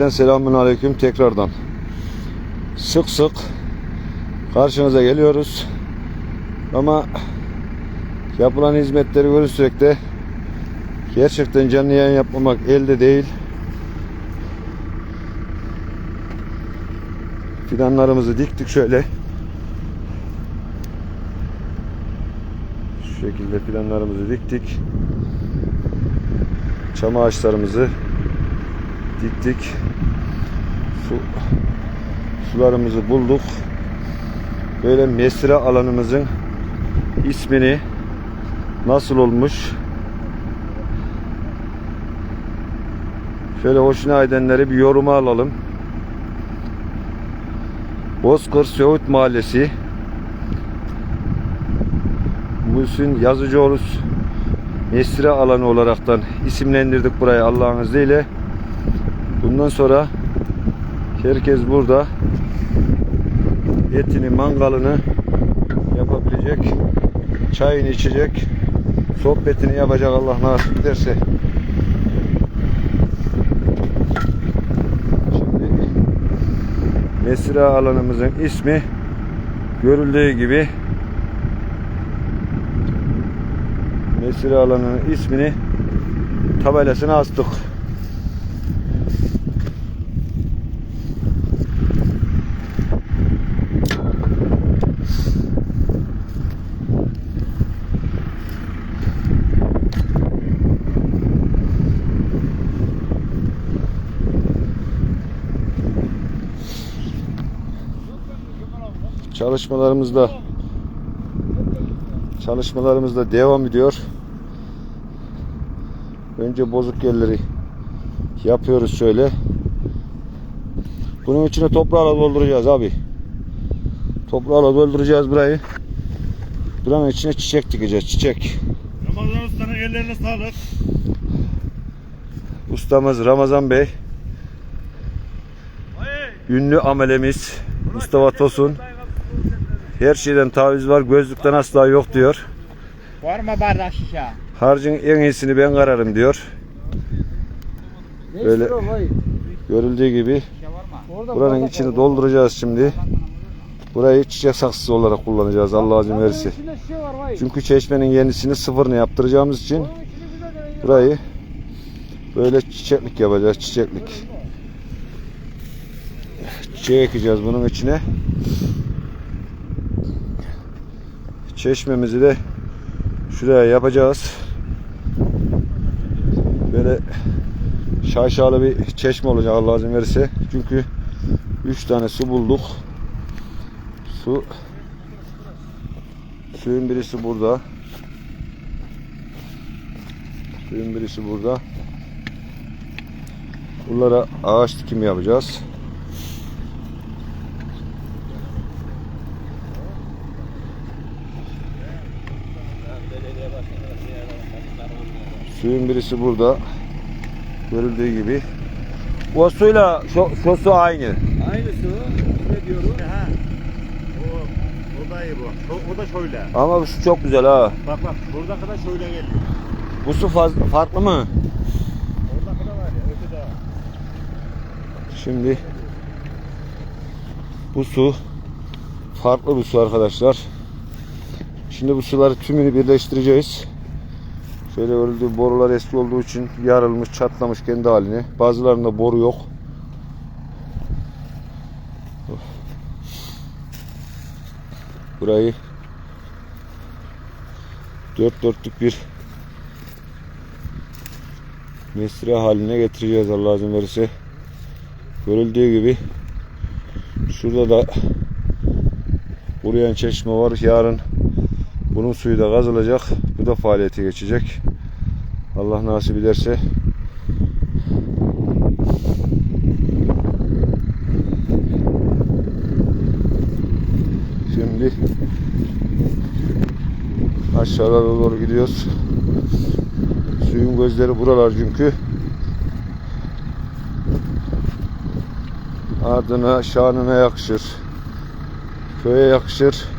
Selamun Aleyküm tekrardan. Sık sık karşınıza geliyoruz. Ama yapılan hizmetleri görürsek de gerçekten canlı yayın yapmamak elde değil. Fidanlarımızı diktik şöyle. Şu şekilde fidanlarımızı diktik. Çam ağaçlarımızı diktik. Su, sularımızı bulduk. Böyle mesire alanımızın ismini nasıl olmuş? Şöyle hoşuna gidenleri bir yoruma alalım. Bozkır Söğüt Mahallesi Muhsin Yazıcıoğlu Mesire alanı olaraktan isimlendirdik burayı Allah'ın izniyle. Bundan sonra herkes burada etini, mangalını yapabilecek, çayını içecek, sohbetini yapacak Allah nasip ederse. Şimdi Mesire alanımızın ismi görüldüğü gibi Mesire alanının ismini tabelasına astık. Çalışmalarımızda çalışmalarımızda devam ediyor. Önce bozuk yerleri yapıyoruz şöyle. Bunun içine toprağla dolduracağız abi. Toprağla dolduracağız burayı. Buranın içine çiçek dikeceğiz. Çiçek. Ramazan Usta'nın ellerine sağlık. Ustamız Ramazan Bey. Ünlü amelemiz Mustafa Tosun. Her şeyden taviz var. Gözlükten asla yok diyor. Var mı bardak şişe? Harcın en iyisini ben kararım diyor. Böyle görüldüğü gibi buranın içini dolduracağız şimdi. Burayı çiçek saksısı olarak kullanacağız Allah izin verirse. Çünkü çeşmenin yenisini sıfırını yaptıracağımız için burayı böyle çiçeklik yapacağız çiçeklik. Çiçeği ekeceğiz bunun içine. Çeşmemizi de şuraya yapacağız. Böyle şaşalı bir çeşme olacak Allah izin verirse. Çünkü 3 tane su bulduk. Su suyun birisi burada. Suyun birisi burada. Bunlara ağaç dikimi yapacağız. Suyun birisi burada. Görüldüğü gibi. O suyla şu, şu su aynı. Aynı su. Ne diyorum? Ha. O, o da iyi bu. O, o da şöyle. Ama bu su çok güzel ha. Bak bak burada kadar şöyle geliyor. Bu su faz, farklı mı? Orada kadar var ya. Öte de. Şimdi bu su farklı bir su arkadaşlar. Şimdi bu suları tümünü birleştireceğiz. Şöyle örüldü borular eski olduğu için yarılmış, çatlamış kendi haline. Bazılarında boru yok. Burayı dört dörtlük bir mesire haline getireceğiz Allah izin verirse. Görüldüğü gibi şurada da Uruyan çeşme var. Yarın bunun suyu da kazılacak. Bu da faaliyete geçecek. Allah nasip ederse. Şimdi aşağıda doğru gidiyoruz. Suyun gözleri buralar çünkü. Adına, şanına yakışır. Köye yakışır.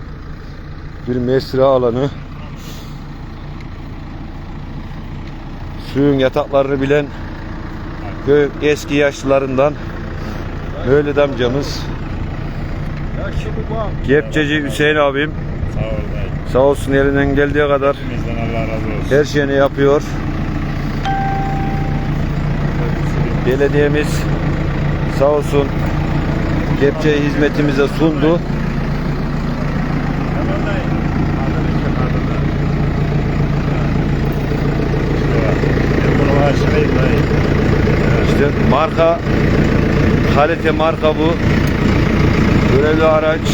Bir mesire alanı. Suyun yataklarını bilen köy eski yaşlılarından Mevlid amcamız. Kepçeci Hüseyin abim. Sağ ol. Sağ olsun elinden geldiği kadar her şeyini yapıyor. Belediyemiz sağ olsun kepçeyi hizmetimize sundu. Tamam dayı. Hazır işte hazırlar. Ben bunu başlayayım dayı. İşte marka kalite marka bu. Görevli araç.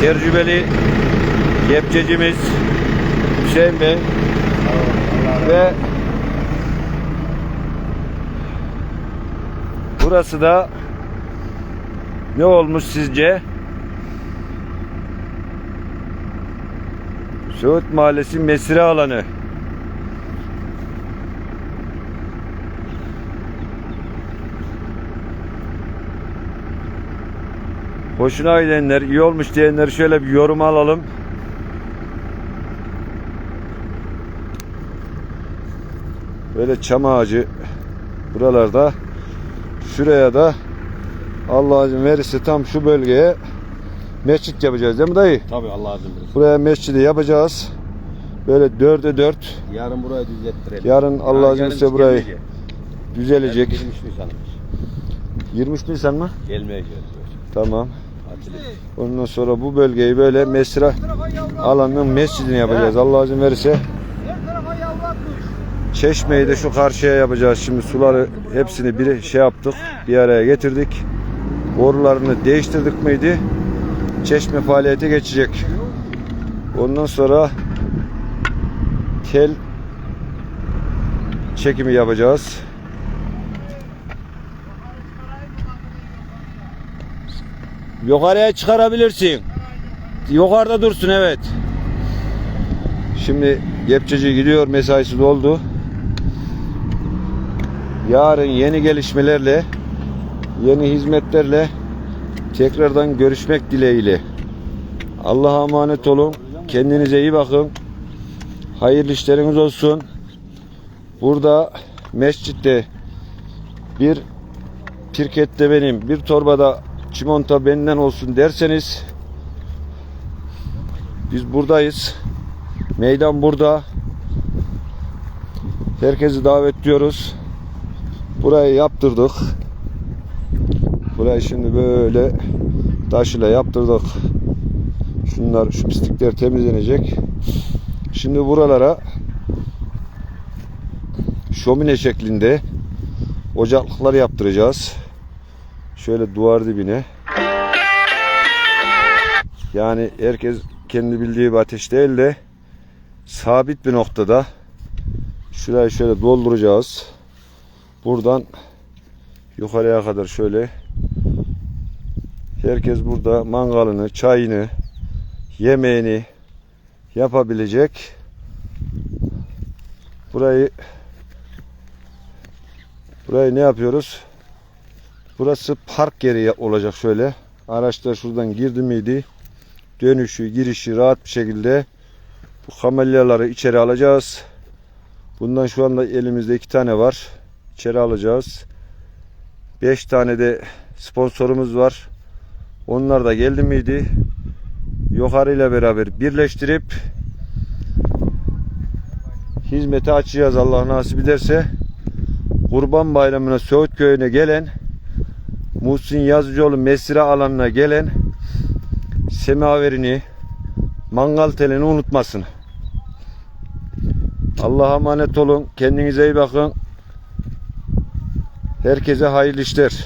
Tecrübeli kepçecimiz Hüseyin Bey ve burası da ne olmuş sizce? Söğüt Mahallesi mesire alanı. Hoşuna gidenler, iyi olmuş diyenler şöyle bir yorum alalım. Böyle çam ağacı buralarda şuraya da Allah izin verirse tam şu bölgeye mescit yapacağız değil mi dayı? Tabii Allah izin verirse. Buraya mescidi yapacağız. Böyle dörde dört. Yarın burayı düzelttirelim. Yarın Allah izin verirse burayı gelmeyeceğiz. düzelecek. Yarın 23 Nisan'mış. 23 Nisan mı? Gelmeyeceğiz. Tamam. Ondan sonra bu bölgeyi böyle mesire alanının mescidini yapacağız. Allah izin verirse. Çeşmeyi de şu karşıya yapacağız. Şimdi suları hepsini bir şey yaptık. Bir araya getirdik. Borularını değiştirdik miydi? Çeşme faaliyete geçecek. Ondan sonra tel çekimi yapacağız. Yukarıya çıkarabilirsin. Yukarıda dursun evet. Şimdi Gepçeci gidiyor mesaisi doldu. Yarın yeni gelişmelerle yeni hizmetlerle tekrardan görüşmek dileğiyle. Allah'a emanet olun. Kendinize iyi bakın. Hayırlı işleriniz olsun. Burada mescitte bir pirkette benim, bir torbada çimonta benden olsun derseniz biz buradayız. Meydan burada. Herkesi davetliyoruz. Burayı yaptırdık. Burayı şimdi böyle taş ile yaptırdık. Şunlar şu pislikler temizlenecek. Şimdi buralara şömine şeklinde ocaklıklar yaptıracağız. Şöyle duvar dibine. Yani herkes kendi bildiği bir ateş değil de sabit bir noktada şurayı şöyle dolduracağız. Buradan yukarıya kadar şöyle herkes burada mangalını, çayını, yemeğini yapabilecek. Burayı burayı ne yapıyoruz? Burası park yeri olacak şöyle. Araçlar şuradan girdi miydi? Dönüşü, girişi rahat bir şekilde bu kamelyaları içeri alacağız. Bundan şu anda elimizde iki tane var. İçeri alacağız. Beş tane de sponsorumuz var. Onlar da geldi miydi? Yukarı beraber birleştirip hizmete açacağız Allah nasip ederse. Kurban Bayramı'na Söğüt Köyü'ne gelen Muhsin Yazıcıoğlu mesire alanına gelen semaverini mangal telini unutmasın. Allah'a emanet olun. Kendinize iyi bakın. Herkese hayırlı işler.